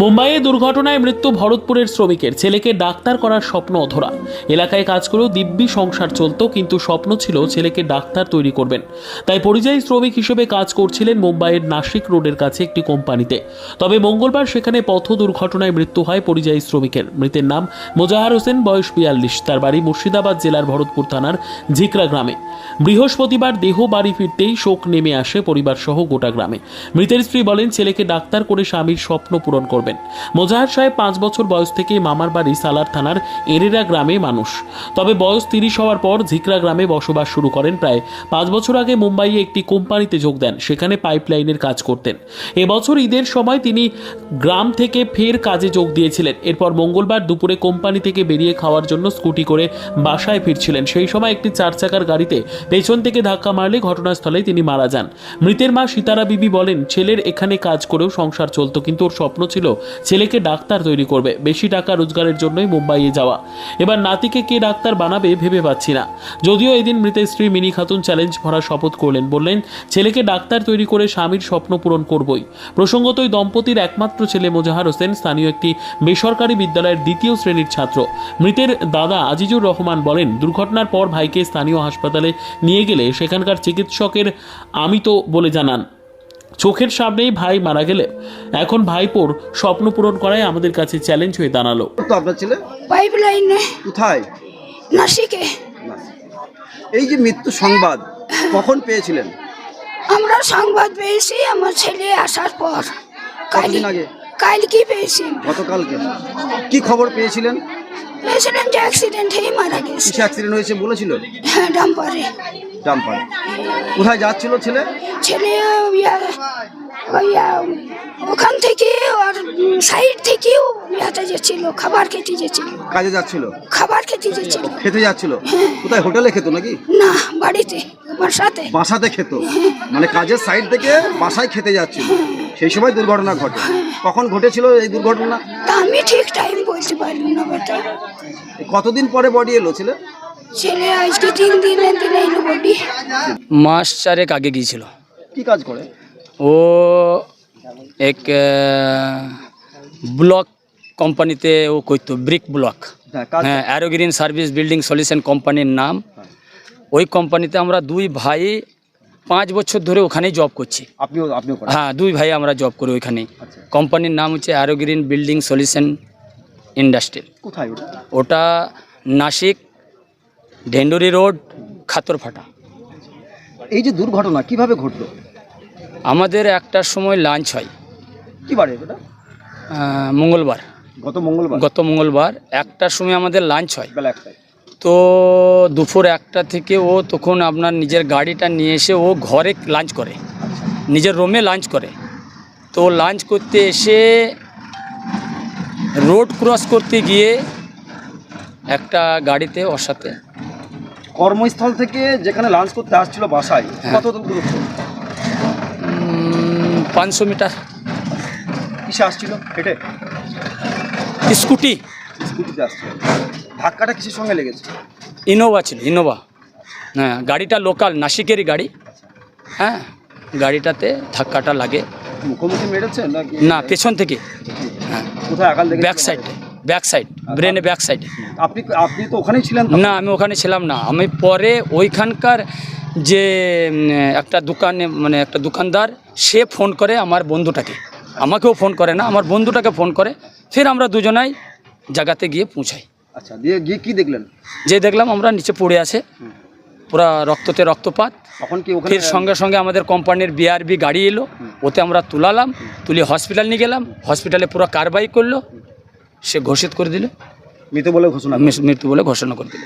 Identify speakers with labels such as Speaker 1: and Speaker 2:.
Speaker 1: মুম্বাইয়ে দুর্ঘটনায় মৃত্যু ভরতপুরের শ্রমিকের ছেলেকে ডাক্তার করার স্বপ্ন অধরা। এলাকায় কাজ করেও দিব্যি সংসার চলতো, কিন্তু স্বপ্ন ছিল ছেলেকে ডাক্তার তৈরি করবেন। তাই পরিযায়ী শ্রমিক হিসেবে কাজ করছিলেন মুম্বাইয়ের নাসিক রোডের কাছে একটি কোম্পানিতে। তবে মঙ্গলবার সেখানে পথ দুর্ঘটনায় মৃত্যু হয় পরিযায়ী শ্রমিকের। মৃতের নাম মোজাহার হোসেন, বয়স বিয়াল্লিশ। তার বাড়ি মুর্শিদাবাদ জেলার ভরতপুর থানার ঝিকরা গ্রামে। বৃহস্পতিবার দেহ বাড়ি ফিরতেই শোক নেমে আসে পরিবার সহ গোটা গ্রামে। মৃতের স্ত্রী বলেন, ছেলেকে ডাক্তার করে স্বামীর স্বপ্ন পূরণ করবেন মোজাহার সাহেব পাঁচ বছর বয়স থেকেই মামার বাড়ি সালার থানার এরেরা গ্রামে মানুষ। তবে বয়স তিরিশ হওয়ার পর ঝিকরা গ্রামে বসবাস শুরু করেন প্রায় পাঁচ বছর আগে মুম্বাইয়ে একটি কোম্পানিতে যোগ দেন, সেখানে পাইপলাইনের কাজ করতেন। এবছর ঈদের সময় তিনি গ্রাম থেকে ফের কাজে যোগ দিয়েছিলেন। এরপর মঙ্গলবার দুপুরে কোম্পানি থেকে বেরিয়ে খাওয়ার জন্য স্কুটি করে বাসায় ফিরছিলেন। সেই সময় একটি চার চাকার গাড়িতে পেছন থেকে ধাক্কা মারলে ঘটনাস্থলেই তিনি মারা যান। মৃতের মা সীতারা বিবি বলেন, ছেলের এখানে কাজ করেও সংসার চলতো, কিন্তু ওর স্বপ্ন ছিল ছেলেকে ডাক্তার তৈরি করবে। বেশি টাকা রোজগারের জন্যই মুম্বাইয়ে যাওয়া। এবার নাতিকে কে ডাক্তার বানাবে ভেবে পাচ্ছি না। যদিও এদিন মৃতের স্ত্রী মিনি খাতুন চ্যালেঞ্জ ভরা শপথ করলেন, বললেন, ছেলেকে ডাক্তার তৈরি করে স্বামীর স্বপ্ন পূরণ করবই। প্রসঙ্গত ওই দম্পতির একমাত্র ছেলে মোজাহার হোসেন স্থানীয় একটি বেসরকারি বিদ্যালয়ের দ্বিতীয় শ্রেণির ছাত্র। মৃতের দাদা আজিজুর রহমান বলেন, দুর্ঘটনার পর ভাইকে স্থানীয় হাসপাতালে নিয়ে গেলে সেখানকার চিকিৎসকের আমি তো বলে জানান। চোখের সামনেই ভাই মারা গেলে। এখন ভাইপোর স্বপ্ন পূরণ করাই আমাদের কাছে চ্যালেঞ্জ হয়ে দাঁড়াল।
Speaker 2: তো আপনার ছেলে?
Speaker 3: পাইপ লাইনে
Speaker 2: কোথায়?
Speaker 3: নাসিকে।
Speaker 2: এই যে মৃত্যু সংবাদ কখন পেয়েছিলেন?
Speaker 3: আমরা সংবাদ পেয়েছি আমার ছেলে আসার পর। কাল
Speaker 2: কতদিন আগে?
Speaker 3: কালকে পেয়েছি।
Speaker 2: গতকালকে। কি খবর পেয়েছিলেন?
Speaker 3: পেয়েছিলেন যে অ্যাক্সিডেন্ট হয়ে মারা গেছে।
Speaker 2: কিসে অ্যাক্সিডেন্ট হয়েছে বলেছিল?
Speaker 3: হ্যাঁ ডাম্পারে।
Speaker 2: ডাম্পার কোথায় যাচ্ছিল ছেলে?
Speaker 3: ছেলে ওখান থেকে আর সাইড থেকেও ইয়াতে যাচ্ছিল খাবার খেতে যাচ্ছিল।
Speaker 2: কাজে যাচ্ছিল?
Speaker 3: খাবার খেতে যাচ্ছিল।
Speaker 2: খেতে যাচ্ছিল? কোথায় হোটেলে খেত নাকি?
Speaker 3: না বাড়িতে সাথে।
Speaker 2: বাসাতে খেত? মানে কাজের সাইড থেকে বাসায় খেতে যাচ্ছিল। সেই সময় দুর্ঘটনা ঘটে। কখন ঘটেছিল এই দুর্ঘটনা?
Speaker 3: আমি ঠিক টাইম বলতে পারলাম না বেটা
Speaker 2: কতদিন পরে বডি এলো ছেলে?
Speaker 3: ছেলে আজকে তিন দিনের দিনে এলো
Speaker 4: মাস চারেক আগে গিয়েছিল।
Speaker 2: কি কাজ করে?
Speaker 4: ও এক ব্লক কোম্পানিতে ও করতো ব্রিক ব্লক।
Speaker 2: হ্যাঁ
Speaker 4: হ্যাঁ অ্যারোগ্রিন সার্ভিস বিল্ডিং সলিউশন কোম্পানির নাম। ওই কোম্পানিতে আমরা দুই ভাই পাঁচ বছর ধরে ওখানেই জব করছি।
Speaker 2: আপনিও আপনিও করেন?
Speaker 4: হ্যাঁ দুই ভাই আমরা জব করি ওইখানেই।
Speaker 2: আচ্ছা।
Speaker 4: কোম্পানির নাম হচ্ছে অ্যারোগ্রিন বিল্ডিং সলিউশন ইন্ডাস্ট্রি।
Speaker 2: কোথায় ওটা?
Speaker 4: ওটা নাসিক ঢেন্ডুরি রোড খাতরফাটা
Speaker 2: এই যে দুর্ঘটনা কীভাবে ঘটলো?
Speaker 4: আমাদের একটার সময় লাঞ্চ হয়।
Speaker 2: কি বারে এটা?
Speaker 4: আহ, মঙ্গলবার।
Speaker 2: গত মঙ্গলবার?
Speaker 4: গত মঙ্গলবার একটার সময় আমাদের লাঞ্চ হয়।
Speaker 2: বেলা একটায়।
Speaker 4: তো দুপুর একটা থেকে ও তখন আপনার নিজের গাড়িটা নিয়ে এসে ও ঘরে লাঞ্চ করে। নিজের রুমে লাঞ্চ করে। তো লাঞ্চ করতে এসে রোড ক্রস করতে গিয়ে একটা গাড়িতে ওর সাথে
Speaker 2: কর্মস্থল থেকে যেখানে লাঞ্চ করতে আসছিল বাসায়
Speaker 4: হ্যাঁ।
Speaker 2: কত দূরত্ব?
Speaker 4: পাঁচশো মিটার।
Speaker 2: কিসে আসছিল? হেঁটে?
Speaker 4: স্কুটি।
Speaker 2: স্কুটিতে আসছিল। ধাক্কাটা কিসের সঙ্গে লেগেছে?
Speaker 4: ইনোভা ছিল ইনোভা। হ্যাঁ গাড়িটা লোকাল নাসিকেরই গাড়ি। হ্যাঁ গাড়িটাতে ধাক্কাটা লাগে।
Speaker 2: মুখোমুখি মেরেছে
Speaker 4: না পেছন থেকে। হ্যাঁ।
Speaker 2: কোথায়? লেগেছে
Speaker 4: ব্যাক সাইডে ব্যাক সাইড ব্রেনে ব্যাক সাইডে
Speaker 2: আপনি আপনি তো ওখানেই ছিলেন
Speaker 4: না আমি ওখানে ছিলাম না। আমি পরে ওইখানকার যে একটা দোকানে মানে একটা দোকানদার সে ফোন করে আমার বন্ধুটাকে। আমাকেও ফোন করে না আমার বন্ধুটাকে ফোন করে। ফের আমরা দুজনাই জায়গাতে গিয়ে পৌঁছাই।
Speaker 2: আচ্ছা দিয়ে গিয়ে কি দেখলেন?
Speaker 4: যে দেখলাম আমরা নিচে পড়ে আছে। পুরা রক্ততে রক্তপাত।
Speaker 2: তখন কি ওখানে
Speaker 4: ফের সঙ্গে সঙ্গে আমাদের কোম্পানির বিআরবি গাড়ি এলো। ওতে আমরা তুলালাম তুলে হসপিটাল নিয়ে গেলাম। হসপিটালে পুরো কারবাই করল। সে ঘোষিত করে দিল।
Speaker 2: মৃত বলে ঘোষণা
Speaker 4: মৃত্যু বলে ঘোষণা করে দিল।